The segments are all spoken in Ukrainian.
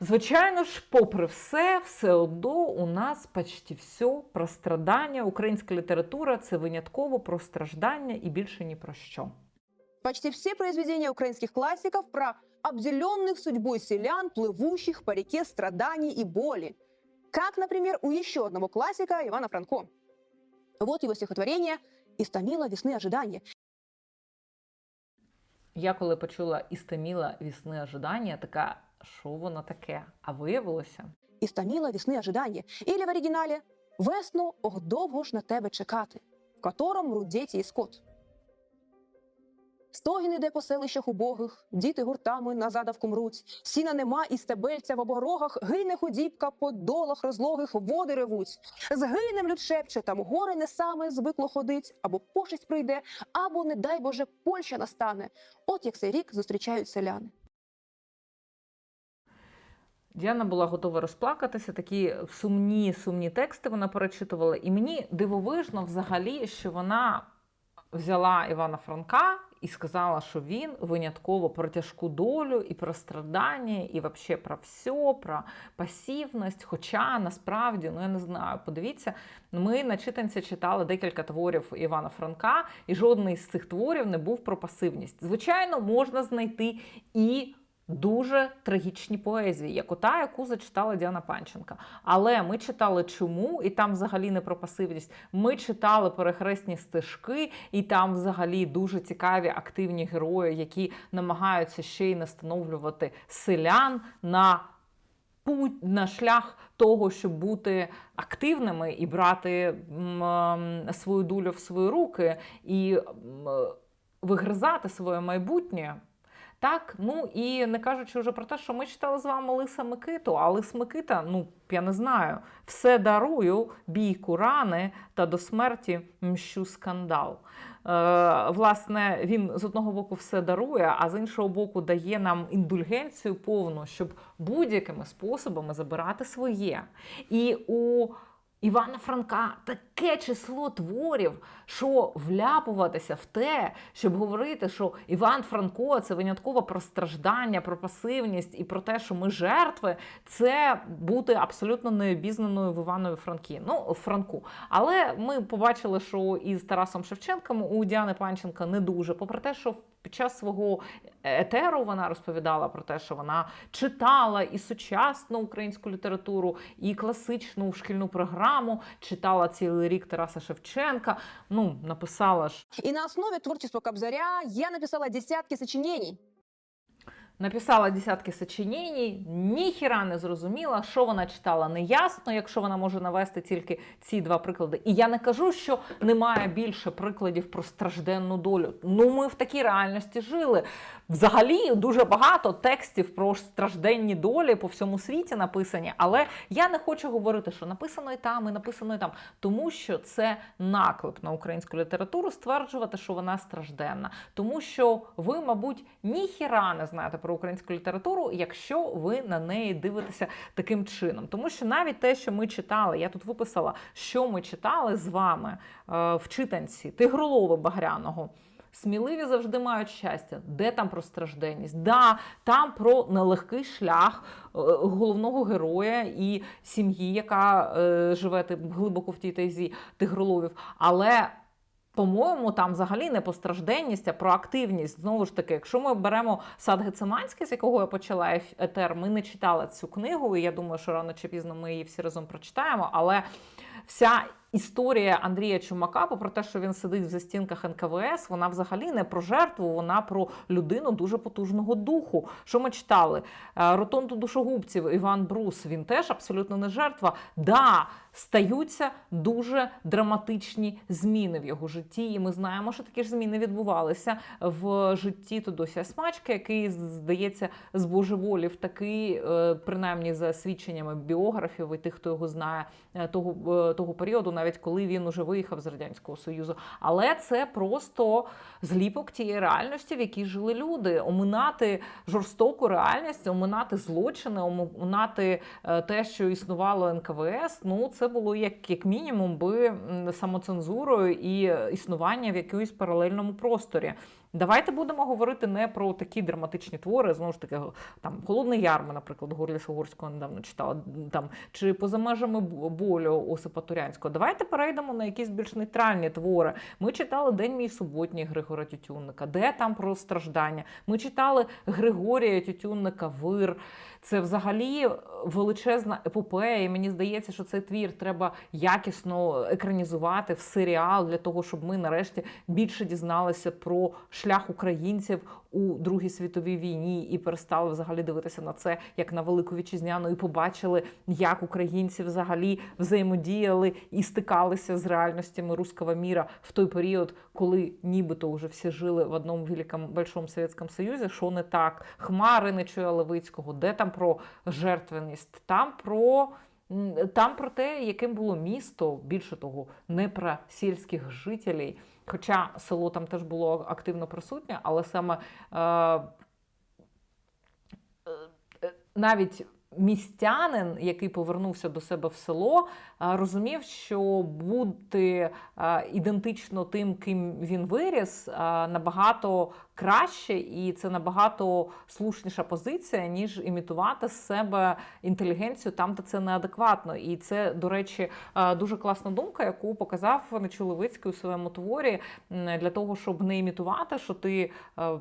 Звичайно ж, попри все, все одно у нас почти все про страдання. Українська література це винятково про страждання і більше ні про що. Почти все произведения украинских классиков про обделенных судьбой селян, плывущих по реке страданий и боли. Как, например, у еще одного классика Ивана Франко. Вот его стихотворение «Истомила весны ожидания». Я коли почула істоміла вісни ожидання, така, що воно таке? А виявилося, І «Істомила весни ожидания». Или в оригинале «Весну, ох, довго ж на тебе чекати», в котором мруть дети і скот. Стогін іде по селищах убогих, діти гуртами на задавку мруть. Сіна нема і стебельця в оборогах, гине худібка по долах розлогих, води ревуть. Згинем люд шепче, там горе не саме звикло ходить, або пошесть прийде, або, не дай Боже, Польща настане. От як цей рік зустрічають селяни. Діана була готова розплакатися. Такі сумні, сумні тексти вона перечитувала. І мені дивовижно взагалі, що вона взяла Івана Франка і сказала, що він винятково про тяжку долю і про страдання, і взагалі про все, про пасівність. Хоча насправді, ну я не знаю, подивіться, ми на читанці читали декілька творів Івана Франка, і жодний з цих творів не був про пасивність. Звичайно, можна знайти і. Дуже трагічні поезії, як ота, яку зачитала Діана Панченка. Але ми читали чому, і там взагалі не про пасивність. Ми читали перехресні стежки, і там взагалі дуже цікаві активні герої, які намагаються ще й настановлювати селян на путь на шлях того, щоб бути активними і брати ем, свою долю в свої руки і вигризати своє майбутнє. Так, ну і не кажучи вже про те, що ми читали з вами Лиса Микиту, а Лис Микита, ну я не знаю, все дарую, бійку рани та до смерті мщу скандал. Е, власне, він з одного боку все дарує, а з іншого боку дає нам індульгенцію повну, щоб будь-якими способами забирати своє. І у Івана Франка таке число творів, що вляпуватися в те, щоб говорити, що Іван Франко це винятково про страждання, про пасивність і про те, що ми жертви, це бути абсолютно необізнаною в Іванові Франкі. Ну, Франку. Але ми побачили, що із Тарасом Шевченком у Діани Панченка не дуже, попри те, що під час свого етеру вона розповідала про те, що вона читала і сучасну українську літературу, і класичну шкільну програму, читала цілий рік Тараса Шевченка. Ну, написала ж. і на основі творчества Кобзаря я написала десятки сочинений. Написала десятки сочинень, ніхіра не зрозуміла, що вона читала, не ясно, якщо вона може навести тільки ці два приклади. І я не кажу, що немає більше прикладів про стражденну долю. Ну, ми в такій реальності жили. Взагалі дуже багато текстів про стражденні долі по всьому світі написані, але я не хочу говорити, що написано і там, і написано і там, тому що це наклеп на українську літературу стверджувати, що вона стражденна. Тому що ви, мабуть, ніхіра не знаєте про українську літературу, якщо ви на неї дивитеся таким чином. Тому що навіть те, що ми читали, я тут виписала, що ми читали з вами е, в читанці Тигролова Багряного. Сміливі завжди мають щастя. Де там про стражденність? Да, там про нелегкий шлях е, головного героя і сім'ї, яка е, живе глибоко в тій тезі тигроловів. Але по-моєму, там взагалі не постражденність, а про активність. Знову ж таки, якщо ми беремо сад Гециманський, з якого я почала етер, ми не читали цю книгу, і я думаю, що рано чи пізно ми її всі разом прочитаємо. Але вся історія Андрія Чумака, попри те, що він сидить в застінках НКВС, вона взагалі не про жертву, вона про людину дуже потужного духу. Що ми читали? Е, Ротонду душогубців Іван Брус, він теж абсолютно не жертва. Да, стаються дуже драматичні зміни в його житті, і ми знаємо, що такі ж зміни відбувалися в житті Тодося Смачки, який, здається, збожеволів такий, е, принаймні за свідченнями біографів і тих, хто його знає е, того, того періоду, навіть коли він уже виїхав з радянського союзу. Але це просто зліпок тієї реальності, в якій жили люди. Оминати жорстоку реальність, оминати злочини, оминати е, те, що існувало НКВС. Ну це було як, як мінімум би самоцензурою і існування в якомусь паралельному просторі. Давайте будемо говорити не про такі драматичні твори. Знову ж таки, там Холодний Яр, ми, наприклад, Горліса Угорського недавно читала, там чи поза межами болю Осипа Турянського. Давайте перейдемо на якісь більш нейтральні твори. Ми читали День мій суботній Григора Тютюнника, де там про страждання. Ми читали Григорія Тютюнника Вир. Це взагалі величезна епопея. І мені здається, що цей твір треба якісно екранізувати в серіал для того, щоб ми нарешті більше дізналися про шлях українців у Другій світовій війні і перестали взагалі дивитися на це як на велику вітчизняну, і побачили, як українці взагалі взаємодіяли і стикалися з реальностями руского міра в той період, коли нібито вже всі жили в одному великому большому Совєтському Союзі. Що не так? Хмари не чує Левицького, де там про жертвеність, там про. Там про те, яким було місто, більше того, не про сільських жителів. Хоча село там теж було активно присутнє, але саме е, е, навіть містянин, який повернувся до себе в село, е, розумів, що бути е, ідентично тим, ким він виріс, е, набагато краще, і це набагато слушніша позиція, ніж імітувати з себе інтелігенцію там, де це неадекватно. І це, до речі, дуже класна думка, яку показав Нечуловицький у своєму творі для того, щоб не імітувати, що ти,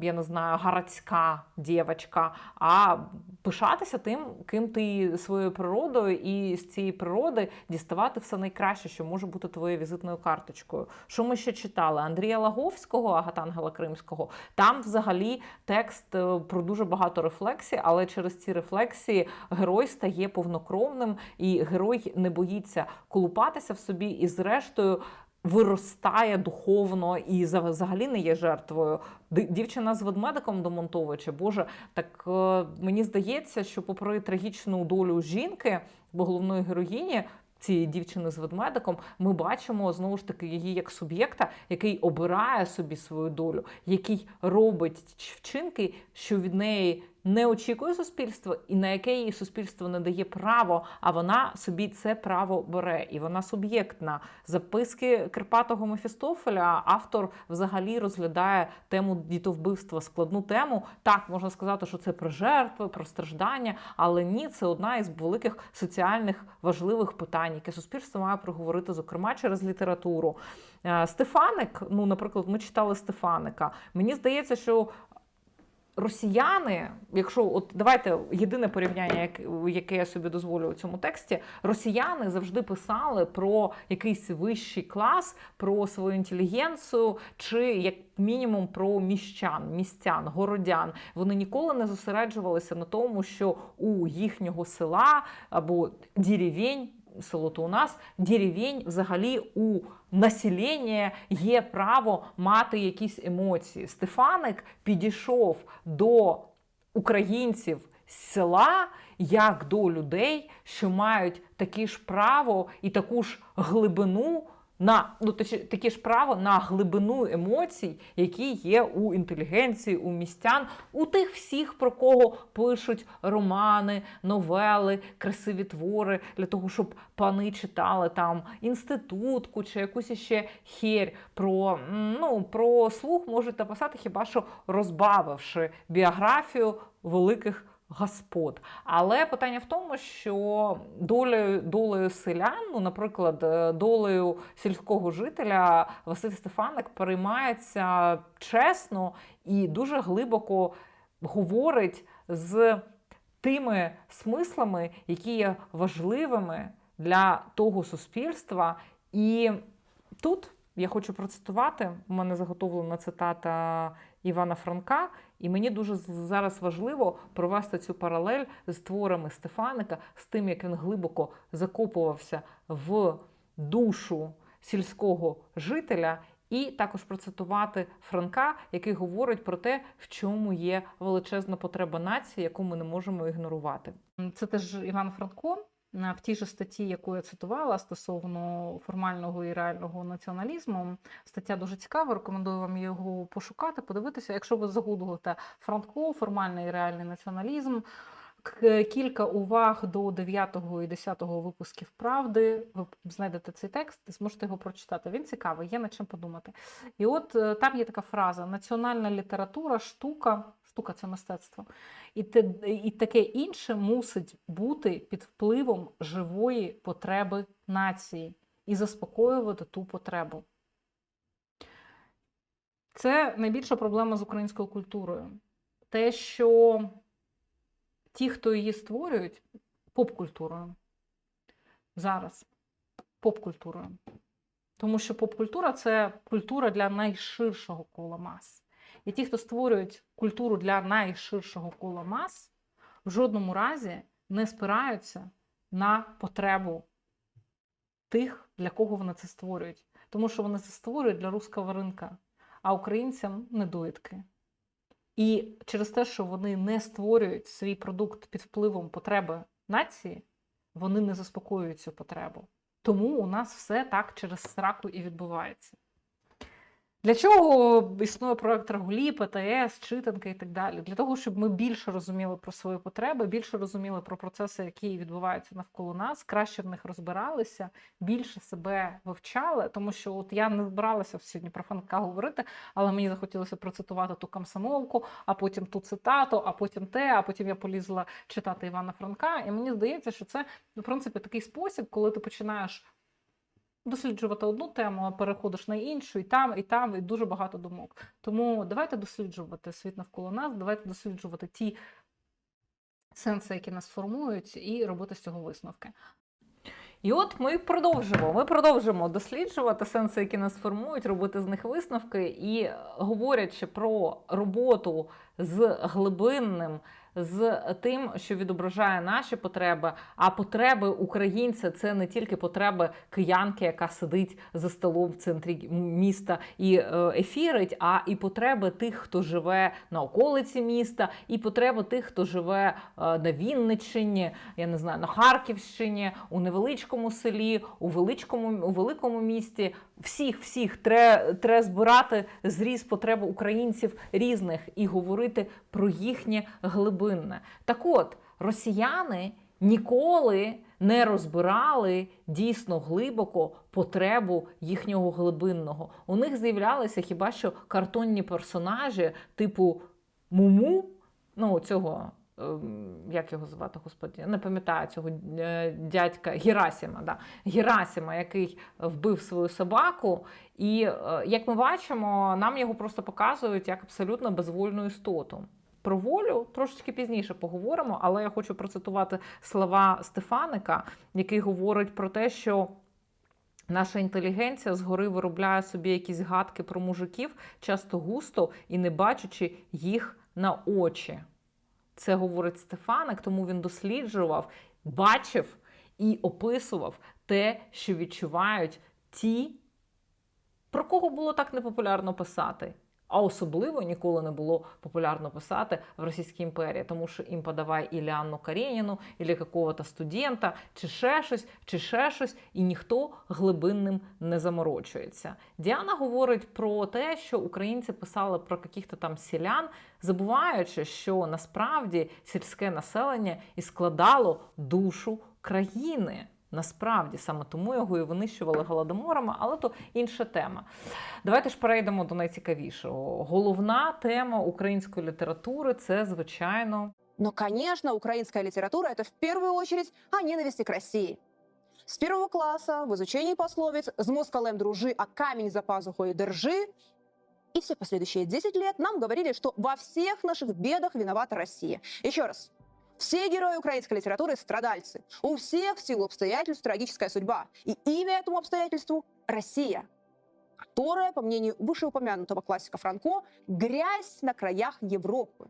я не знаю, городська дівчинка, а пишатися тим, ким ти є своєю природою, і з цієї природи діставати все найкраще, що може бути твоєю візитною карточкою. Що ми ще читали? Андрія Лаговського, Агатангела Кримського. Там взагалі текст е, про дуже багато рефлексій, але через ці рефлексії герой стає повнокровним, і герой не боїться колупатися в собі, і зрештою. Виростає духовно і за- взагалі не є жертвою. Дівчина з ведмедиком до Монтовича, Боже, так е, мені здається, що попри трагічну долю жінки, бо головної героїні. Цієї дівчини з ведмедиком ми бачимо знову ж таки її як суб'єкта, який обирає собі свою долю, який робить вчинки, що від неї не очікує суспільство, і на яке їй суспільство не дає право, а вона собі це право бере, і вона суб'єктна. Записки Карпатого Мефістофеля автор взагалі розглядає тему дітовбивства, складну тему. Так можна сказати, що це про жертви, про страждання, але ні, це одна із великих соціальних важливих питань, яке суспільство має проговорити, зокрема через літературу. Е, Стефаник, ну, наприклад, ми читали Стефаника. Мені здається, що росіяни, якщо от давайте єдине порівняння, як- яке я собі дозволю у цьому тексті, росіяни завжди писали про якийсь вищий клас, про свою інтелігенцію, чи як мінімум про міщан, містян, городян. Вони ніколи не зосереджувалися на тому, що у їхнього села або деревень, село то у нас, деревень взагалі у населення є право мати якісь емоції. Стефаник підійшов до українців з села як до людей, що мають такі ж право і таку ж глибину. На ну таке ж право на глибину емоцій, які є у інтелігенції, у містян, у тих всіх, про кого пишуть романи, новели, красиві твори, для того, щоб пани читали там інститутку чи якусь іще херь про, ну, про слух можуть написати хіба що розбавивши біографію великих господ. Але питання в тому, що долею, долею селян, ну, наприклад, е, долею сільського жителя Василь Стефаник переймається чесно і дуже глибоко говорить з тими смислами, які є важливими для того суспільства. І тут я хочу процитувати. У мене заготовлена цитата Івана Франка, і мені дуже зараз важливо провести цю паралель з творами Стефаника, з тим, як він глибоко закопувався в душу сільського жителя. І також процитувати Франка, який говорить про те, в чому є величезна потреба нації, яку ми не можемо ігнорувати. Це теж Іван Франко в тій же статті, яку я цитувала стосовно формального і реального націоналізму. Стаття дуже цікава. Рекомендую вам його пошукати, подивитися. Якщо ви загуглите Франко, формальний і реальний націоналізм. Кілька уваг до 9 і 10 випусків правди. Ви знайдете цей текст і зможете його прочитати. Він цікавий, є над чим подумати. І от е, там є така фраза: національна література, штука, штука це мистецтво, і, те, і таке інше мусить бути під впливом живої потреби нації і заспокоювати ту потребу. Це найбільша проблема з українською культурою. Те, що ті, хто її створюють, поп-культурою. Зараз поп-культурою. Тому що поп-культура це культура для найширшого кола мас. І ті, хто створюють культуру для найширшого кола мас, в жодному разі не спираються на потребу тих, для кого вони це створюють. Тому що вони це створюють для русского ринка, а українцям недоїдки. І через те, що вони не створюють свій продукт під впливом потреби нації, вони не заспокоюють цю потребу. Тому у нас все так через сраку і відбувається. Для чого існує проект Регулі, ПТС, читанка і так далі? Для того, щоб ми більше розуміли про свої потреби, більше розуміли про процеси, які відбуваються навколо нас, краще в них розбиралися, більше себе вивчали. Тому що от я не збиралася сьогодні про Франка говорити, але мені захотілося процитувати ту комсомолку, а потім ту цитату, а потім те, а потім я полізла читати Івана Франка. І мені здається, що це в принципі такий спосіб, коли ти починаєш досліджувати одну тему, а переходиш на іншу, і там, і там, і дуже багато думок. Тому давайте досліджувати світ навколо нас, давайте досліджувати ті сенси, які нас формують, і робити з цього висновки. І от ми продовжимо. Ми продовжимо досліджувати сенси, які нас формують, робити з них висновки. І е, говорячи про роботу з глибинним, з тим, що відображає наші потреби. А потреби українця це не тільки потреби киянки, яка сидить за столом в центрі міста і е, ефірить, а і потреби тих, хто живе на околиці міста, і потреби тих, хто живе е, на Вінниччині, я не знаю, на Харківщині, у невеличкому селі, у величкому, у великому місті. Всіх, всіх тре, тре збирати зріз потреб українців різних і говорити про їхнє глибинне. Так от, росіяни ніколи не розбирали дійсно глибоко потребу їхнього глибинного. У них з'являлися хіба що картонні персонажі, типу Муму, ну цього. ем, Як його звати, господи, я не пам'ятаю цього е, дядька Герасіма, да. Герасіма, який вбив свою собаку. І е, як ми бачимо, нам його просто показують як абсолютно безвольну істоту. Про волю трошечки пізніше поговоримо, але я хочу процитувати слова Стефаника, який говорить про те, що наша інтелігенція згори виробляє собі якісь гадки про мужиків, часто густо і не бачачи їх на очі. Це говорить Стефаник, тому він досліджував, бачив і описував те, що відчувають ті, про кого було так непопулярно писати. А особливо ніколи не було популярно писати в Російській імперії, тому що їм подавай ілі Анну Кареніну, ілі какого-то студента, чи ще щось, чи ще щось, і ніхто глибинним не заморочується. Діана говорить про те, що українці писали про каких-то там селян, забуваючи, що насправді сільське населення і складало душу країни. Насправді саме тому його і винищували голодоморами, але то інша тема. Давайте ж перейдемо до найцікавішого. Головна тема української літератури це, звичайно, Но, конечно, украинская литература – это в первую очередь о ненависти к России. С первого класса в изучении пословиц «З москалем дружи, а камень за пазухой держи» и все последующие 10 лет нам говорили, что во всех наших бедах виновата Россия. Еще раз. Все герои украинской литературы – страдальцы. У всех в силу обстоятельств трагическая судьба. И имя этому обстоятельству – Россия, которая, по мнению вышеупомянутого классика Франко, грязь на краях Европы.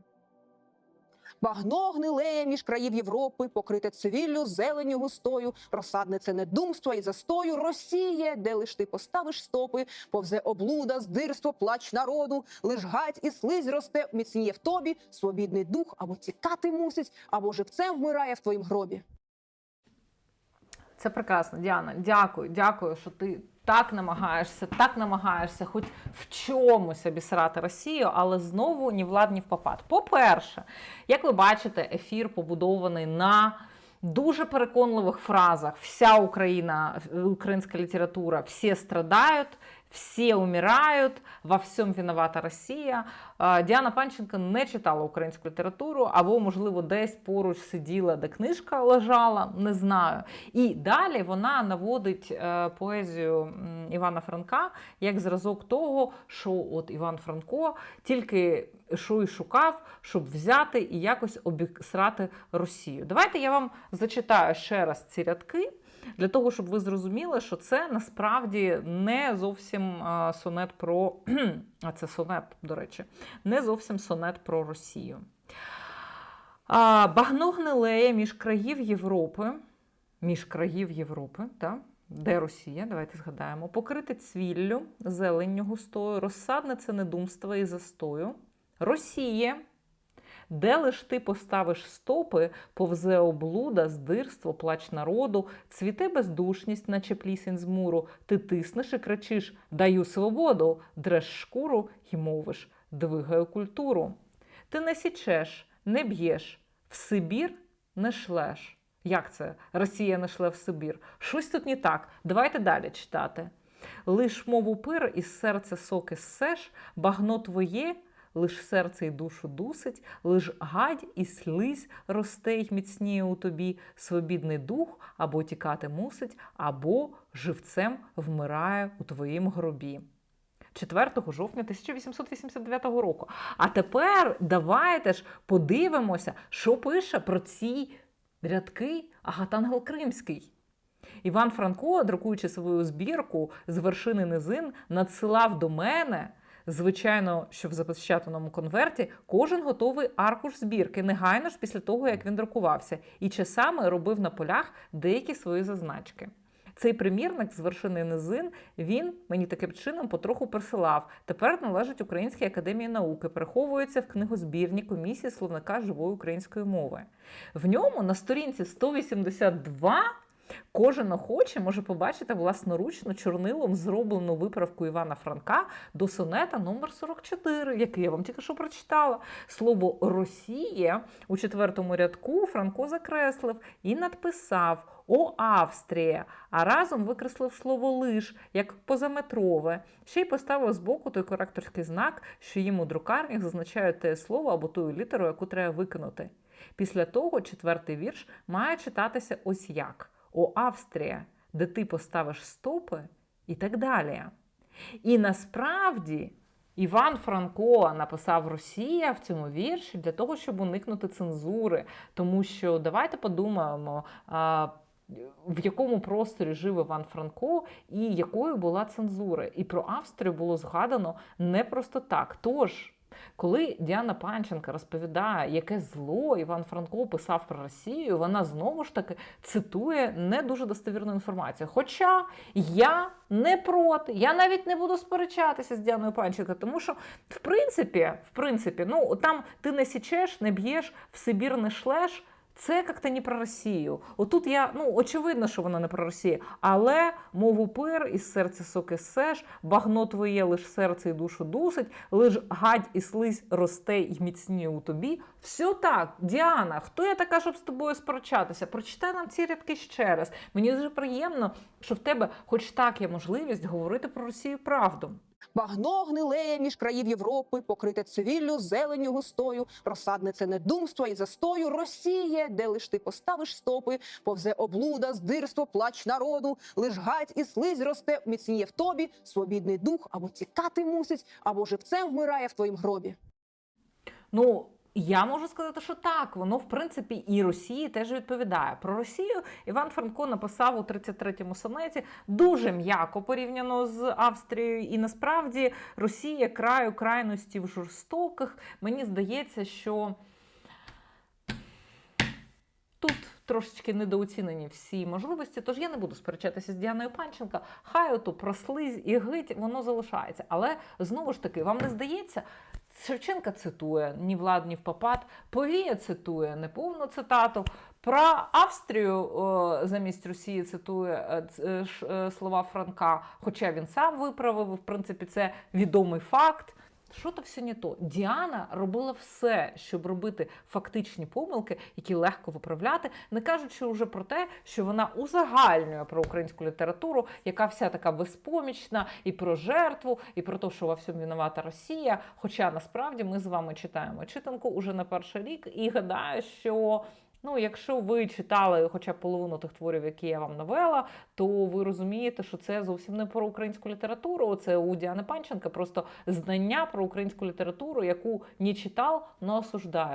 Багно гнилеє між країв Європи, покрите цивіллю, зеленю густою, розсадне це недумство і застою. Росіє, де лиш ти поставиш стопи, повзе облуда, здирство, плач народу, лиш гать і слизь росте, міцніє в тобі, свобідний дух або тікати мусить, або живцем вмирає в твоїм гробі. Це прекрасно, Діана. Дякую, дякую, що ти так намагаєшся, так намагаєшся, хоч в чомусь обісрати Росію, але знову ні влад, ні в попад. По-перше, як ви бачите, ефір побудований на дуже переконливих фразах. Вся Україна, українська література, всі страдають, всі умирають, во всьому виновата Росія. Діана Панченко не читала українську літературу, або, можливо, десь поруч сиділа, де книжка лежала, не знаю. І далі вона наводить е, поезію Івана Франка як зразок того, що от Іван Франко тільки що й шукав, щоб взяти і якось обісрати Росію. Давайте я вам зачитаю ще раз ці рядки. Для того, щоб ви зрозуміли, що це насправді не зовсім сонет про а це сонет, до речі, не зовсім сонет про Росію. Багно гнилеє між країв Європи, між країв Європи, да? де Росія, давайте згадаємо, покрите цвіллю, зеленню густою, розсадне недумства і застою. Росія, де лиш ти поставиш стопи, повзе облуда, здирство, плач народу, цвіте бездушність, наче плісень з муру, ти тиснеш і кричиш Даю свободу, дреш шкуру й мовиш, двигаю культуру. Ти не січеш, не б'єш, в Сибір не шлеш. Як це? Росія не шле в Сибір. Щось тут не так. Давайте далі читати. Лиш мову пир із серця соки ссеш, багно твоє, лиш серце й душу дусить, лиш гадь і слизь росте й міцніє у тобі, свобідний дух або тікати мусить, або живцем вмирає у твоїм гробі. 4 жовтня 1889 року. А тепер давайте ж подивимося, що пише про ці рядки Агатангел Кримський. Іван Франко, друкуючи свою збірку з вершини низин, надсилав до мене, звичайно, що в запечатаному конверті, кожен готовий аркуш збірки, негайно ж після того, як він друкувався, і часами робив на полях деякі свої зазначки. Цей примірник з вершини низин він мені таким чином потроху присилав. Тепер належить Українській академії науки, переховується в книгозбірні комісії словника живої української мови. В ньому на сторінці 182 кожен охоче може побачити власноручно чорнилом зроблену виправку Івана Франка до сонета номер 44, який я вам тільки що прочитала. Слово Росія у четвертому рядку Франко закреслив і надписав О Австрія, а разом викреслив слово лиш як позаметрове. Ще й поставив збоку той коректорський знак, що їм у друкарнях зазначають те слово або ту літеру, яку треба викинути. Після того четвертий вірш має читатися ось як: О Австрія, де ти поставиш стопи, і так далі. І насправді Іван Франко написав Росія в цьому вірші для того, щоб уникнути цензури. Тому що давайте подумаємо. В якому просторі жив Іван Франко і якою була цензура. І про Австрію було згадано не просто так. Тож, коли Діана Панченка розповідає, яке зло Іван Франко писав про Росію, вона знову ж таки цитує не дуже достовірну інформацію. Хоча я не проти, я навіть не буду сперечатися з Діаною Панченко, тому що, в принципі, в принципі, ну там ти не січеш, не б'єш, в Сибір не шлеш. Це як-то не про Росію. Отут я, ну очевидно, що вона не про Росію, але мову пир із серця соки сеш, багно твоє лиш серце і душу дусить, лиш гадь і слизь росте й міцніє у тобі. Все так, Діана, хто я така, щоб з тобою сперечатися? Прочитай нам ці рядки ще раз. Мені дуже приємно, що в тебе, хоч так, є можливість говорити про Росію правду. Багно гнилеє між країв Європи, покрите цивіллю, зеленю густою, розсадне це недумство і застою. Росіє, де лиш ти поставиш стопи, повзе облуда, здирство, плач народу, лиш гать і слизь росте, міцніє в тобі, свобідний дух або тікати мусить, або живцем вмирає в твоїм гробі. Ну, я можу сказати, що так, воно в принципі і Росії теж відповідає. Про Росію Іван Франко написав у 33-му сонеті дуже м'яко порівняно з Австрією. І насправді Росія краю крайностів жорстоких. Мені здається, що тут трошечки недооцінені всі можливості. Тож я не буду сперечатися з Діаною Панченко. Хай оту про слизь і гить воно залишається. Але знову ж таки, вам не здається, Шевченка цитує ні влад, ні в попад. Повія цитує неповну цитату. Про Австрію замість Росії цитує е, е, е, слова Франка, хоча він сам виправив, в принципі, це відомий факт. Що то все не то? Діана робила все, щоб робити фактичні помилки, які легко виправляти, не кажучи вже про те, що вона узагальнює про українську літературу, яка вся така безпомічна, і про жертву, і про те, що во всьому винувата Росія. Хоча насправді ми з вами читаємо читанку уже на перший рік, і гадаю, що. Ну, якщо ви читали хоча б половину тих творів, які я вам навела, то ви розумієте, що це зовсім не про українську літературу. Це у Діани Панченка просто знання про українську літературу, яку не читав, но осуждає.